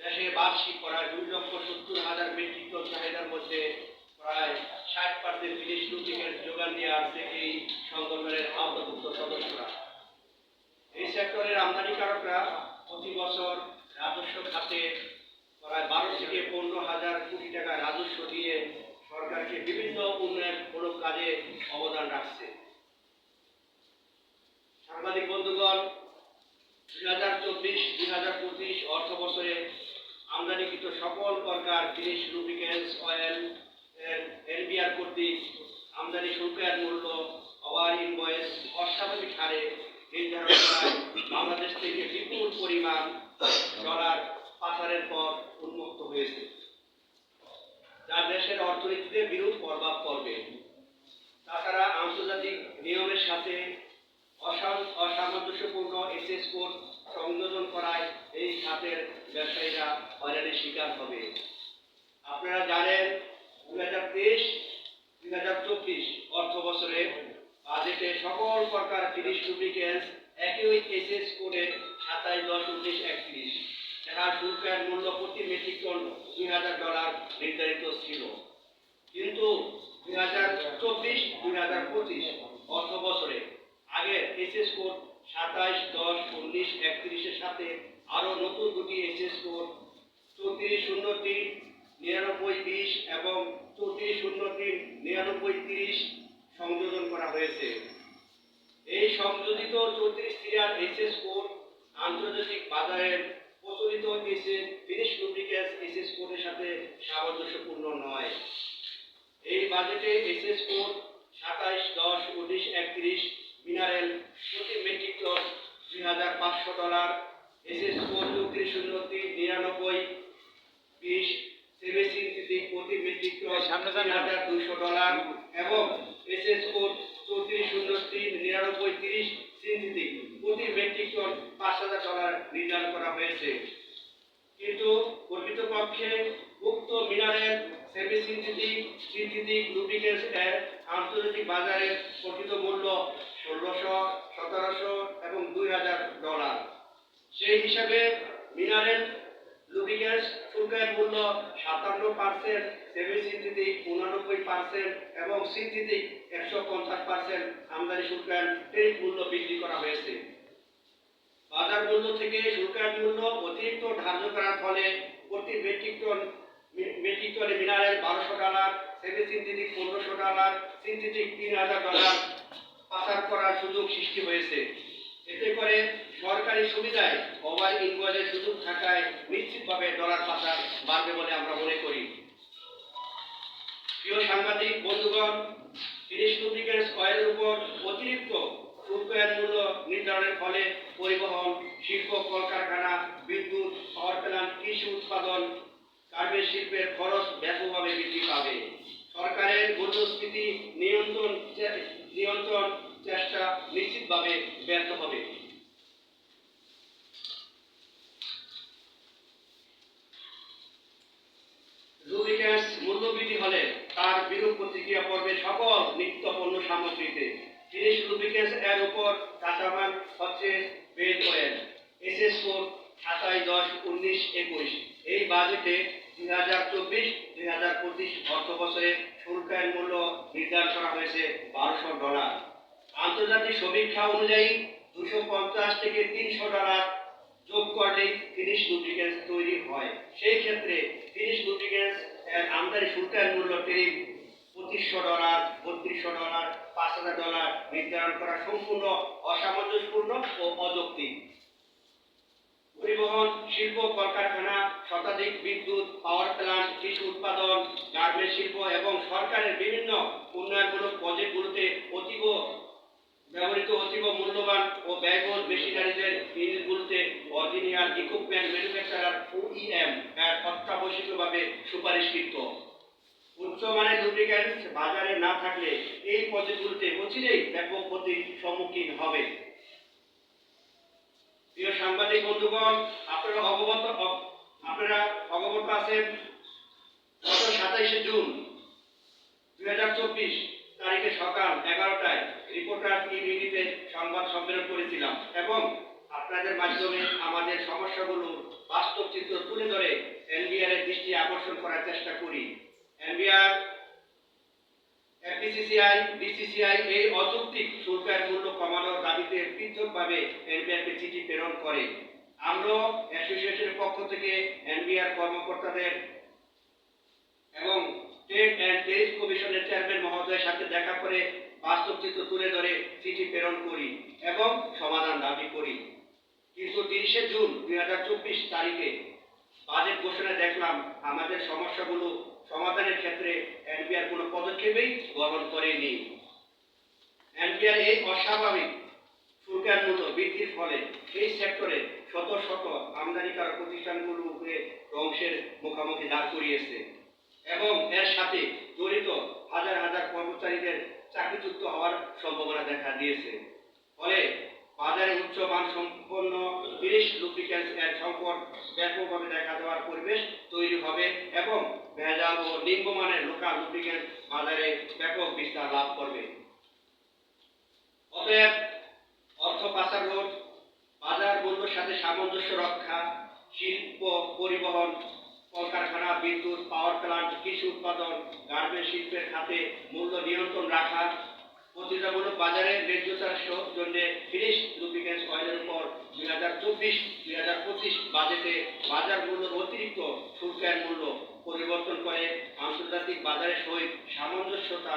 দেশে বার্ষিক প্রায় দুই লক্ষ সত্তর হাজার মেট্রিক টন চাহিদার মধ্যে প্রায় ষাট পার্সেন্ট ফিনিশ লুটিকের যোগান দিয়ে আসছে এই সংগঠনের আওতাভুক্ত সদস্যরা। এই সেক্টরের আমদানিকারকরা প্রতি বছর রাজস্ব খাতে প্রায় বারো থেকে পনেরো হাজার কোটি টাকা রাজস্ব দিয়ে সরকারকে বিভিন্ন উন্নয়নমূলক কাজে অবদান রাখছে। সাংবাদিক বন্ধুগণ, দুই হাজার চব্বিশ, দুই হাজার পঁচিশ অর্থ বছরে আমদানিকৃত সকল প্রকার ফিনিশ লুব্রিকেন্টস, অয়েল এনবিআর কর্তৃক আমদানি শুল্কের মূল্য, ওভার ইনভয়েস, অস্বাভাবিক হারে নির্ধারণ করায় বাংলাদেশ থেকে বিপুল পরিমাণ ডলার পাচারের পর উন্মুক্ত হয়েছে। যা দেশের অর্থনীতিতে বিরূপ প্রভাব পড়বে। তাছাড়া আন্তর্জাতিক নিয়মের সাথে অসামঞ্জস্যপূর্ণ এসএস কোড সংযোজন করায় এই খাতের ব্যবসায়ীরা হয়রানির শিকার হবে। আপনারা জানেন, দুই হাজার তেইশ, দুই হাজার চব্বিশ অর্থ বছরে বাজেটে সকল প্রকার তিরিশ ডুপ্লিকেন্স একই ওই এসএস কোডে সাতাইশ দশ উনিশ একত্রিশ। যাহার শুল্কের মূল্য প্রতি মেট্রিক টন দুই হাজার ডলার নির্ধারিত ছিল। কিন্তু দুই হাজার চব্বিশ, দুই হাজার পঁচিশ অর্থ বছরে আগে এসএস কোড সাতাইশ দশ, উনিশ, একত্রিশের সাথে আরও নতুন দুটি এসএস কোড চৌত্রিশ শূন্য তিন নিরানব্বই, বিশ এবং চৌত্রিশ শূন্য তিন নিরানব্বই, তিরিশ সংযোজন করা হয়েছে। এই সংযোজিত চৌত্রিশ সিরিয়াল এসএস কোড আন্তর্জাতিক বাজারের প্রচলিত এসএস ফিনিশ লুব্রিকেন্স এসএস কোডের সাথে সামঞ্জস্যপূর্ণ নয়। এই বাজেটে এসএস কোড সাতাইশ দশ, উনিশ, একত্রিশ মিনারেল প্রতি মেট্রিক টন দুই হাজার পাঁচশো ডলার এসএস চৌত্রিশ শূন্য তিন নিরানব্বই বিশ সেভেন প্রতি মেট্রিক টন সামনে তিন হাজার দুইশো ডলার এবং এসএস চৌত্রিশ শূন্য তিন নিরানব্বই তিরিশ সিনথেটিক প্রতি মেট্রিক টন পাঁচ হাজার ডলার নির্ধারণ করা হয়েছে। কিন্তু প্রকৃতপক্ষে উক্ত mineral semi synthetic synthetic lubricants এর আন্তর্জাতিক বাজারের প্রকৃত মূল্য ষোলোশো, সতেরোশো এবং দুই হাজার ডলার। সেই হিসাবে মিনারেল লুব্রিকেন্টস শুল্কের মূল্য সাতান্ন পার্সেন্ট, সেমি সিনথেটিক উনানব্বই পার্সেন্ট এবং সিনথেটিক একশো পঞ্চাশ পার্সেন্ট আমদানি শুল্কের ট্রেড মূল্য বৃদ্ধি করা হয়েছে। বাজার মূল্য থেকে শুল্কের মূল্য অতিরিক্ত ধার্য করার ফলে প্রতি মেট্রিক টন মেট্রিক টনে মিনারেল বারোশো ডলার, সেমি সিনথেটিক পনেরোশো ডলার সিনথেটিক তিন হাজার ডলার পাচার করার সুযোগ সৃষ্টি হয়েছে। এতে করে সরকারি সুবিধায় ওভার ইনভয়েসের সুযোগ থাকায় নিশ্চিতভাবে ডলার পাচার বাড়বে বলে আমরা মনে করি। প্রিয় সাংবাদিক, বন্ধুগণ, তিরিশ লুব্রিকেন্টস অয়েলের উপর অতিরিক্ত শুল্কের মূল্য নির্ধারণের ফলে পরিবহন, শিল্প, কলকারখানা, বিদ্যুৎ পাওয়ার প্ল্যান্ট কৃষি উৎপাদন গার্মেন্ট শিল্পের খরচ ব্যাপকভাবে বৃদ্ধি পাবে। সরকারের মূল্যস্ফীতি চে- নিয়ন্ত্রণ চেষ্টা নিশ্চিতভাবে ব্যর্থ হবে। লুব্রিক্যান্টস মূল্যবৃদ্ধি হলে তার বিরূপ প্রতিক্রিয়া পড়বে সকল নিত্য পণ্য সামগ্রীতে। ফিনিশ লুব্রিক্যান্টস এর উপর কাঁচামাল হচ্ছে বেড অয়েল এসএস কোড সাতাশ দশ, উনিশ, একুশ। এই বাজেটে দুই হাজার চব্বিশ, দুই হাজার পঁচিশ অর্থ বছরে শুল্কের মূল্য নির্ধারণ করা হয়েছে বারোশো ডলার। আন্তর্জাতিক সমীক্ষা অনুযায়ী দুশো পঞ্চাশ থেকে তিনশো ডলার যোগ করলেই ফিনিশ লুব্রিকেন্টস তৈরি হয়। সেই ক্ষেত্রে ফিনিশ লুব্রিকেন্টস এর আমদানি শুল্কের মূল্য টেরিফ পঁচিশশো ডলার, বত্রিশশো ডলার পাঁচ হাজার ডলার নির্ধারণ করা সম্পূর্ণ অসামঞ্জস্যপূর্ণ ও অযৌক্তিক। পরিবহন, শিল্প, কলকারখানা শতাধিক বিদ্যুৎ পাওয়ার প্ল্যান্ট কৃষি উৎপাদন গার্মেন্ট শিল্প এবং সরকারের বিভিন্ন উন্নয়নমূলক প্রজেক্টগুলোতে অতীব ব্যবহৃত অতীব মূল্যবান ও ব্যয়বহুল মেশিনারিজের ইউনিটগুলোতে অরিজিনাল ইকুইপমেন্ট ম্যানুফ্যাকচারার ওইএম এর অত্যাবশ্যকীয়ভাবে সুপারিশকৃত। উচ্চমানের লুব্রিক্যান্টস বাজারে না থাকলে এই প্রজেক্টগুলোতে অচিরেই ব্যাপক ক্ষতির সম্মুখীন হবে। প্রিয় সাংবাদিক বন্ধুগণ, আপনারা অবগত আপনারা অবগত আছেন গত সাতাইশে জুন, দুই হাজার চব্বিশ তারিখে সকাল এগারোটায় রিপোর্টার ইউনিটিতে সংবাদ সম্মেলন করেছিলাম এবং আপনাদের মাধ্যমে আমাদের সমস্যাগুলো বাস্তব চিত্র তুলে ধরে এনবিআর এর দৃষ্টি আকর্ষণ করার চেষ্টা করি। এনবিআর, এফবিসিসিআই, বিসিসিআই এই অযৌক্তিক শুল্কের মূল্য কমানোর দাবিতে পৃথকভাবে এনবিআরকে চিঠি প্রেরণ করে। আমরা অ্যাসোসিয়েশনের পক্ষ থেকে এনবিআর কর্মকর্তাদের এবং ট্রেড অ্যান্ড টেরিফ কমিশনের চেয়ারম্যান মহোদয়ের সাথে দেখা করে বাস্তব চিত্র তুলে ধরে চিঠি প্রেরণ করি এবং সমাধান দাবি করি। কিন্তু তিরিশে জুন দুই হাজার চব্বিশ তারিখে বাজেট ঘোষণা দেখলাম আমাদের সমস্যাগুলো সমাধানের ক্ষেত্রে এনবিআর কোনো পদক্ষেপই গ্রহণ করেনি। এনবিআর এই অস্বাভাবিক শুল্কের মূল্য বৃদ্ধির ফলে এই সেক্টরে শত শত আমদানিকারক প্রতিষ্ঠানগুলোকে ধ্বংসের মুখোমুখি দাঁড় করিয়েছে। এবং এর সাথে জড়িত হাজার হাজার কর্মচারীদের চাকরিচ্যুত হওয়ার সম্ভাবনা দেখা দিয়েছে। ফলে বাজারে উচ্চ মান সম্পন্ন তিরিশ লুব্রিক্যান্টস এর সংকট ব্যাপকভাবে দেখা দেওয়ার পরিবেশ তৈরি হবে এবং ভেজাল ও নিম্নমানের লোকাল লুব্রিক্যান্ট বাজারে ব্যাপক বিস্তার লাভ করবে। অতএব অর্থ পাচার রোধ সাথে সামঞ্জস্য রক্ষা, শিল্প, পরিবহন, কলকারখানা, বিদ্যুৎ, পাওয়ার প্ল্যান্ট কৃষি উৎপাদন গার্মেন্ট শিল্পের খাতে মূল্য নিয়ন্ত্রণ রাখা, প্রতিযোগিতামূলক বাজারে ন্যায্যতার জন্য ফিনিশ লুব্রিকেন্টস অয়েলের উপর দুই হাজার চব্বিশ, দুই হাজার পঁচিশ বাজেটে বাজার মূল্যের অতিরিক্ত শুল্কের মূল্য পরিবর্তন করে আন্তর্জাতিক বাজারের সহিত সামঞ্জস্যতা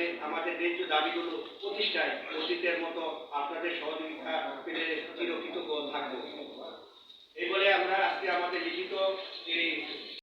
স্বার্থে আমাদের ন্যায্য দাবিগুলো প্রতিষ্ঠায় অতীতের মতো আপনাদের সহযোগিতা পেলে চিরকৃতজ্ঞ থাকব। এই বলে আমরা আজকে আমাদের লিখিত এই